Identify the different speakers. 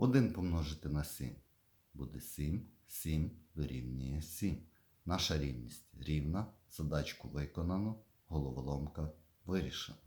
Speaker 1: 1 помножити на 7 буде 7, 7 вирівнює 7. Наша рівність рівна, задачку виконано, головоломка вирішена.